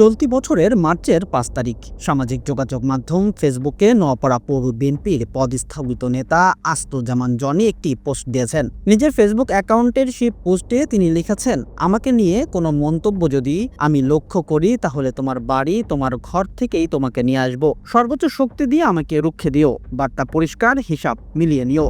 চলতি বছরের মার্চের পাঁচ তারিখ। সামাজিক যোগাযোগ মাধ্যম ফেসবুকে নোয়াপাড়া পৌর বিএনপির পদস্থাপিত নেতা আস্তজামান জনি একটি পোস্ট দিয়েছেন। নিজের ফেসবুক অ্যাকাউন্টের সেই পোস্টে তিনি লিখেছেন, আমাকে নিয়ে কোনো মন্তব্য যদি আমি লক্ষ্য করি, তাহলে তোমার বাড়ি, তোমার ঘর থেকেই তোমাকে নিয়ে আসব। সর্বোচ্চ শক্তি দিয়ে আমাকে রুখে দিও। বার্তা পরিষ্কার, হিসাব মিলিয়ে নিও।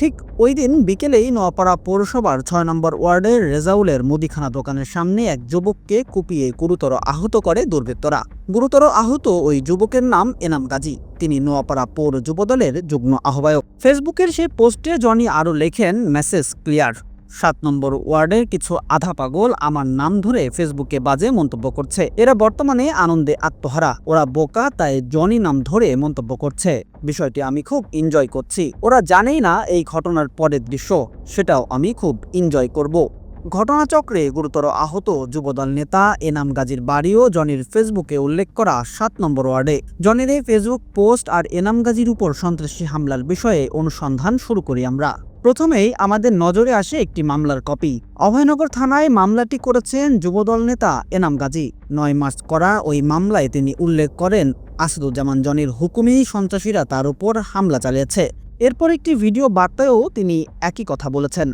ঠিক ওই দিন বিকেলেই নোয়াপাড়া পৌরসভার ছয় নম্বর ওয়ার্ডের রেজাউলের মুদিখানা দোকানের সামনে এক যুবককে কুপিয়ে গুরুতর আহত করে দুর্বৃত্তরা। গুরুতর আহত ওই যুবকের নাম এনাম গাজী। তিনি নোয়াপাড়া পৌর যুবদলের যুগ্ম আহ্বায়ক। ফেসবুকের সেই পোস্টে জনি আরও লেখেন, মেসেজ ক্লিয়ার। সাত নম্বর ওয়ার্ডের কিছু আধা পাগল আমার নাম ধরে ফেসবুকে বাজে মন্তব্য করছে। এরা বর্তমানে আনন্দে আত্মহারা। ওরা বোকা, তাই জনি নাম ধরে মন্তব্য করছে। বিষয়টি আমি খুব এনজয় করছি। ওরা জানেই না এই ঘটনার পরের দৃশ্য। সেটাও আমি খুব এনজয় করব। ঘটনাচক্রে গুরুতর আহত যুবদল নেতা এনাম গাজীর বাড়িও জনির ফেসবুকে উল্লেখ করা সাত নম্বর ওয়ার্ডে। জনের এই ফেসবুক পোস্ট আর এনাম গাজীর উপর সন্ত্রাসী হামলার বিষয়ে অনুসন্ধান শুরু করি আমরা। প্রথমেই আমাদের নজরে আসে একটি মামলার কপি। অভয়নগর থানায় মামলাটি করেছেন যুবদল নেতা এনাম গাজী। নয় মার্চ করা ওই মামলায় তিনি উল্লেখ করেন আসাদুজ্জামান জনের হুকুমেই সন্ত্রাসীরা তার উপর হামলা চালিয়েছে। এরপর একটি ভিডিও বার্তায়ও তিনি একই কথা বলেছেন।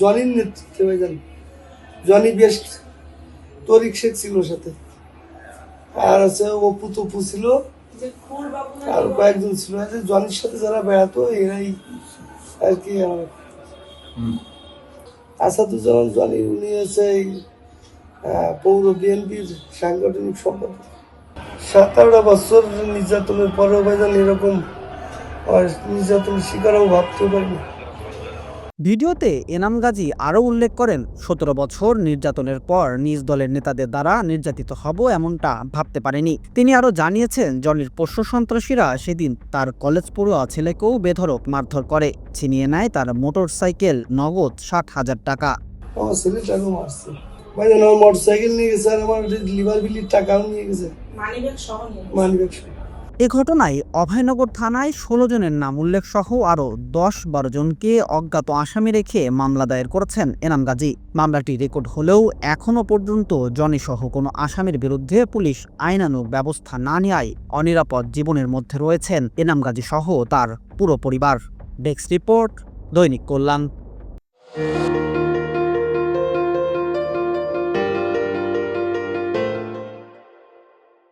জনির নেতৃত্বে ভাইজান জনি বেশ তরিক শেখ ছিল সাথে। আর আছে অপু তপু ছিল। আর কয়েকজন ছিল। জনির সাথে যারা বেড়াতো এরাই আর কি আসাদুজ্জামান জনি উনি হচ্ছে এই, পৌর বিএনপির সাংগঠনিক সম্পাদক। সাতারোটা বছর নির্যাতনের পরেও ভাইজান এরকম আর নির্যাতনের শিকারও ভাবতে পারিনি। ভিডিওতে এনাম গাজী আরও উল্লেখ করেন সতেরো বছর নির্যাতনের পর নিজ দলের নেতাদের দ্বারা নির্যাতিত হব এমনটা ভাবতে পারেনি তিনি আরও জানিয়েছেন জনির পোষ্য সন্ত্রাসীরা সেদিন তার কলেজ পড়ুয়া ছেলেকেও বেধড়ক মারধর করে ছিনিয়ে নেয় তার মোটর সাইকেল নগদ ষাট হাজার টাকা মোটর সাইকেল নিয়ে গেছে আর আমার লিভার টাকাও নিয়ে গেছে মানিব্যাগ সহ নিয়ে গেছে। মানিব্যাগ সহ। এ ঘটনায় অভয়নগর থানায় ষোলো জনের নাম উল্লেখ সহ আরও দশ বারো জনকে অজ্ঞাত আসামি রেখে মামলা দায়ের করেছেন এনাম গাজী। মামলাটি রেকর্ড হলেও এখনও পর্যন্ত জনিসহ কোনো আসামির বিরুদ্ধে পুলিশ আইনানুগ ব্যবস্থা না নেওয়ায় অনিরাপদ জীবনের মধ্যে রয়েছেন এনাম গাজী সহ তার পুরো পরিবার। ডেস্ক রিপোর্ট দৈনিক কল্যাণ।